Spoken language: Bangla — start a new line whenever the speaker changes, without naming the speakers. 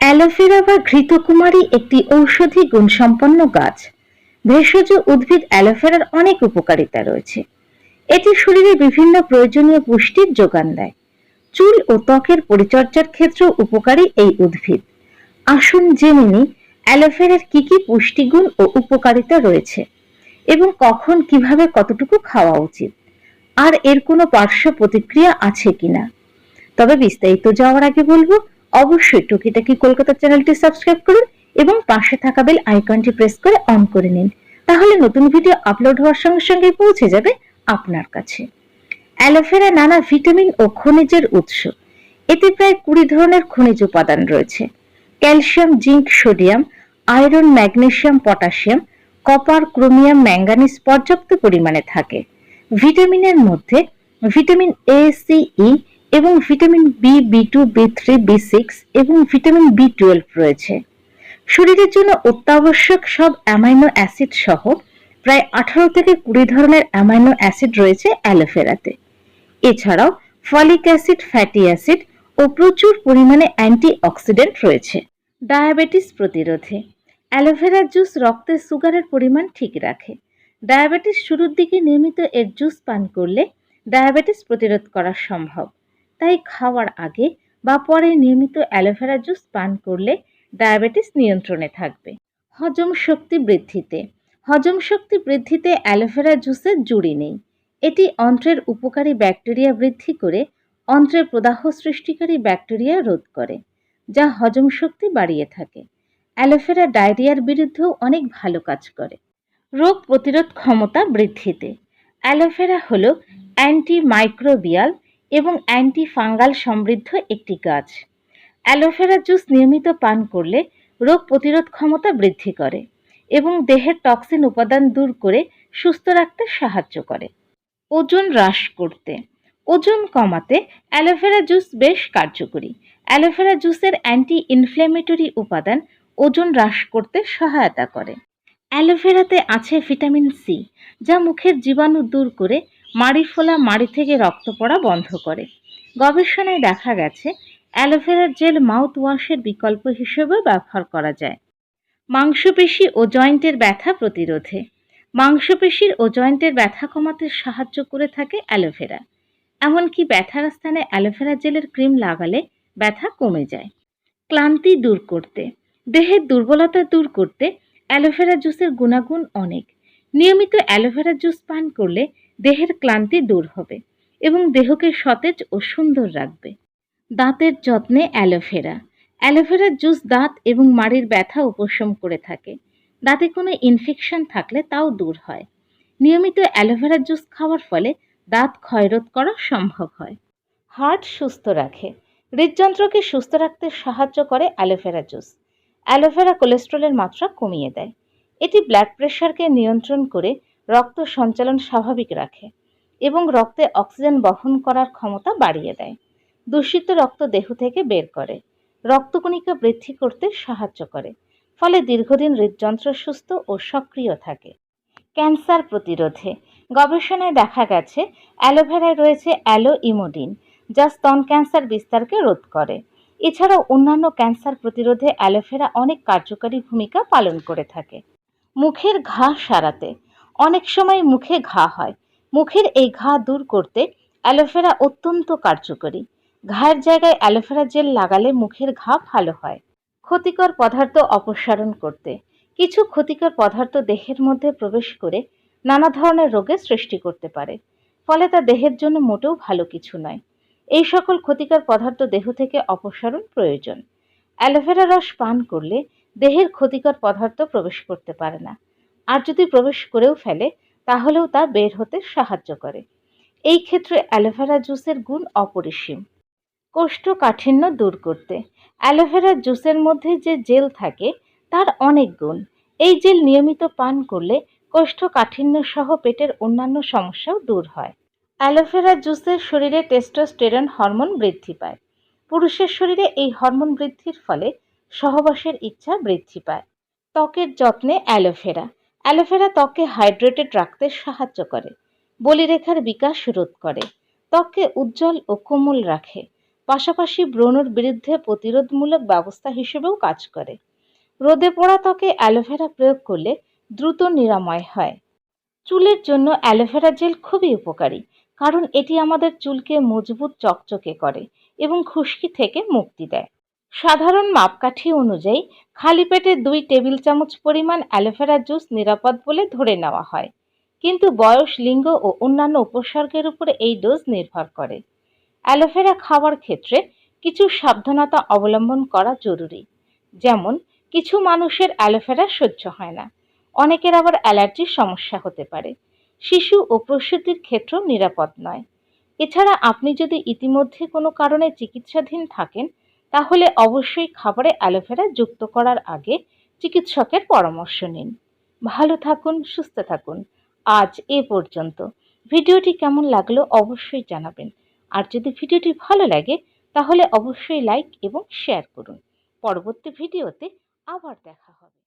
অ্যালোভেরা বা ঘৃতকুমারী একটি ঔষধি গুণসম্পন্ন গাছ। ভেষজ উদ্ভিদ অ্যালোভেরার অনেক উপকারিতা রয়েছে। এটি শরীরে বিভিন্ন প্রয়োজনীয় পুষ্টির যোগান দেয়। চুল ও ত্বকের পরিচর্যার ক্ষেত্রেও উপকারী এই উদ্ভিদ। আসুন জেনে নিই অ্যালোভেরার কি কি পুষ্টিগুণ ও উপকারিতা রয়েছে এবং কখন, কীভাবে, কতটুকু খাওয়া উচিত। আর এর কোনো পার্শ্ব প্রতিক্রিয়া আছে কিনা? তবে বিস্তারিত যাওয়ার আগে বলব, অবশ্যই টুকিটাকি কলকাতা চ্যানেলটি সাবস্ক্রাইব করুন এবং পাশে থাকা বেল আইকনটি প্রেস করে অন করে নিন। তাহলে নতুন ভিডিও আপলোড হওয়ার সঙ্গে সঙ্গে পৌঁছে যাবে আপনার কাছে। অ্যালোভেরা নানা ভিটামিন ও খনিজের উৎস। এতে প্রায় কুড়ি ধরনের খনিজ উপাদান রয়েছে। Calcium, zinc, sodium, iron, magnesium potassium copper, chromium, manganese পর্যাপ্ত পরিমাণে থাকে। ভিটামিনের মধ্যে ভিটামিন এ সি ই এবং vitamin B B two B three B six এবং ভিটামিন বি টুয়েলভ রয়েছে। শরীরের জন্য অত্যাবশ্যক সব অ্যামাইনো অ্যাসিড সহ প্রায় আঠারো থেকে কুড়ি ধরনের অ্যামাইনো অ্যাসিড রয়েছে অ্যালোভেরাতে। এছাড়াও ফলিক অ্যাসিড, ফ্যাটি অ্যাসিড ও প্রচুর পরিমাণে অ্যান্টি অক্সিডেন্ট রয়েছে। ডায়াবেটিস প্রতিরোধে অ্যালোভেরার জুস রক্তে সুগারের পরিমাণ ঠিক রাখে। ডায়াবেটিস শুরুর দিকে নিয়মিত এর জুস পান করলে ডায়াবেটিস প্রতিরোধ করা সম্ভব। তাই খাওয়ার আগে বা পরে নিয়মিত অ্যালোভেরা জুস পান করলে ডায়াবেটিস নিয়ন্ত্রণে থাকবে। হজম শক্তি বৃদ্ধিতে। হজম শক্তি বৃদ্ধিতে অ্যালোভেরা জুসের জুড়ি নেই। এটি অন্ত্রের উপকারী ব্যাকটেরিয়া বৃদ্ধি করে অন্ত্রের প্রদাহ সৃষ্টিকারী ব্যাকটেরিয়া রোধ করে, যা হজম শক্তি বাড়িয়ে থাকে। অ্যালোভেরা ডায়রিয়ার বিরুদ্ধেও অনেক ভালো কাজ করে। রোগ প্রতিরোধ ক্ষমতা বৃদ্ধিতে। অ্যালোভেরা হলো অ্যান্টি মাইক্রোবিয়াল এবং অ্যান্টি ফাঙ্গাল সমৃদ্ধ একটি গাছ। অ্যালোভেরা জুস নিয়মিত পান করলে রোগ প্রতিরোধ ক্ষমতা বৃদ্ধি করে এবং দেহের টক্সিন উপাদান দূর করে সুস্থ রাখতে সাহায্য করে। ওজন হ্রাস করতে। ওজন কমাতে অ্যালোভেরা জুস বেশ কার্যকরী। অ্যালোভেরা জুসের অ্যান্টি ইনফ্ল্যামেটরি উপাদান ওজন হ্রাস করতে সহায়তা করে। অ্যালোভেরাতে আছে ভিটামিন সি, যা মুখের জীবাণু দূর করে মাড়ি ফোলা মাড়ি থেকে রক্ত পড়া বন্ধ করে। গবেষণায় দেখা গেছে অ্যালোভেরার জেল মাউথ ওয়াশের বিকল্প হিসেবেও ব্যবহার করা যায়। মাংসপেশি ও জয়েন্টের ব্যথা প্রতিরোধে। মাংসপেশির ও জয়েন্টের ব্যথা কমাতে সাহায্য করে থাকে অ্যালোভেরা। এমনকি ব্যথার স্থানে অ্যালোভেরা জেলের ক্রিম লাগালে ব্যথা কমে যায়। ক্লান্তি দূর করতে, দেহের দুর্বলতা দূর করতে অ্যালোভেরা জুসের গুণাগুণ অনেক। নিয়মিত অ্যালোভেরা জুস পান করলে দেহের ক্লান্তি দূর হবে এবং দেহকে সতেজ ও সুন্দর রাখবে। দাঁতের যত্নে অ্যালোভেরা। অ্যালোভেরার জুস দাঁত এবং মাড়ির ব্যথা উপশম করে থাকে। দাঁতে কোনো ইনফেকশন থাকলে তাও দূর হয়। নিয়মিত অ্যালোভেরা জুস খাওয়ার ফলে দাঁত ক্ষয়রোধ করা সম্ভব হয়। হার্ট সুস্থ রাখে। হৃদযন্ত্রকে সুস্থ রাখতে সাহায্য করে অ্যালোভেরা জুস। অ্যালোভেরা কোলেস্ট্রলের মাত্রা কমিয়ে দেয়। এটি ব্লাড প্রেশারকে নিয়ন্ত্রণ করে রক্ত সঞ্চালন স্বাভাবিক রাখে এবং রক্তে অক্সিজেন বহন করার ক্ষমতা বাড়িয়ে দেয়। দূষিত রক্ত দেহ থেকে বের করে। রক্তকণিকা বৃদ্ধি করতে সাহায্য করে, ফলে দীর্ঘদিন হৃদযন্ত্র সুস্থ ও সক্রিয় থাকে। ক্যান্সার প্রতিরোধে গবেষণায় দেখা গেছে, অ্যালোভেরায় রয়েছে অ্যালো ইমোডিন যা স্তন ক্যান্সার বিস্তারকে রোধ করে। এছাড়াও অন্যান্য ক্যান্সার প্রতিরোধে অ্যালোভেরা অনেক কার্যকারী ভূমিকা পালন করে থাকে। মুখের ঘা সারাতে অনেক সময় মুখে ঘা হয়। মুখের এই ঘা দূর করতে অ্যালোভেরা অত্যন্ত কার্যকরী। ঘায়ের জায়গায় অ্যালোভেরা জেল লাগালে মুখের ঘা ভালো হয়। ক্ষতিকর পদার্থ অপসারণ করতে কিছু ক্ষতিকর পদার্থ দেহের মধ্যে প্রবেশ করে নানা ধরনের রোগের সৃষ্টি করতে পারে। ফলে তা দেহের জন্য মোটেও ভালো কিছু নয়। এই সকল ক্ষতিকর পদার্থ দেহ থেকে অপসারণ প্রয়োজন। অ্যালোভেরা রস পান করলে দেহের ক্ষতিকর পদার্থ প্রবেশ করতে পারে না। আর যদি প্রবেশ করেও ফেলে, তাহলেও তা বের হতে সাহায্য করে। এই ক্ষেত্রে অ্যালোভেরা জুসের গুণ অপরিসীম। কোষ্ঠকাঠিন্য দূর করতে। অ্যালোভেরা জুসের মধ্যে যে জেল থাকে, তার অনেক গুণ। এই জেল নিয়মিত পান করলে কোষ্ঠকাঠিন্য সহ পেটের অন্যান্য সমস্যাও দূর হয়। অ্যালোভেরা জুসের শরীরে টেস্টোস্টেরন হরমোন বৃদ্ধি পায়। পুরুষের শরীরে এই হরমোন বৃদ্ধির ফলে সহবাসের ইচ্ছা বৃদ্ধি পায়। ত্বকের যত্নে অ্যালোভেরা। অ্যালোভেরা ত্বককে হাইড্রেটেড রাখতে সাহায্য করে, বলিরেখার বিকাশ রোধ করে, ত্বককে উজ্জ্বল ও কোমল রাখে, পাশাপাশি ব্রণের বিরুদ্ধে প্রতিরোধমূলক ব্যবস্থা হিসেবেও কাজ করে। রোদে পোড়া ত্বকে অ্যালোভেরা প্রয়োগ করলে দ্রুত নিরাময় হয়। চুলের জন্য অ্যালোভেরা জেল খুবই উপকারী কারণ এটি আমাদের চুলকে মজবুত চকচকে করে এবং খুশকি থেকে মুক্তি দেয়। সাধারণ মাপকাঠি অনুযায়ী খালি পেটে দুই টেবিল চামচ পরিমাণ অ্যালোভেরা জুস নিরাপদ বলে ধরে নেওয়া হয়। কিন্তু বয়স, লিঙ্গ ও অন্যান্য উপসর্গের উপরে এই ডোজ নির্ভর করে। অ্যালোভেরা খাওয়ার ক্ষেত্রে কিছু সাবধানতা অবলম্বন করা জরুরি। যেমন, কিছু মানুষের অ্যালোভেরা সহ্য হয় না। অনেকের আবার অ্যালার্জির সমস্যা হতে পারে। শিশু ও প্রসূতির ক্ষেত্রেও নিরাপদ নয়। এছাড়া আপনি যদি ইতিমধ্যে কোনো কারণে চিকিৎসাধীন থাকেন, তাহলে অবশ্যই খাবারে অ্যালোভেরা যুক্ত করার আগে চিকিৎসকের পরামর্শ নিন। ভালো থাকুন, সুস্থ থাকুন। আজ এ পর্যন্ত। ভিডিওটি কেমন লাগল অবশ্যই জানাবেন। আর যদি ভিডিওটি ভালো লাগে, তাহলে অবশ্যই লাইক এবং শেয়ার করুন। পরবর্তী ভিডিওতে আবার দেখা হবে।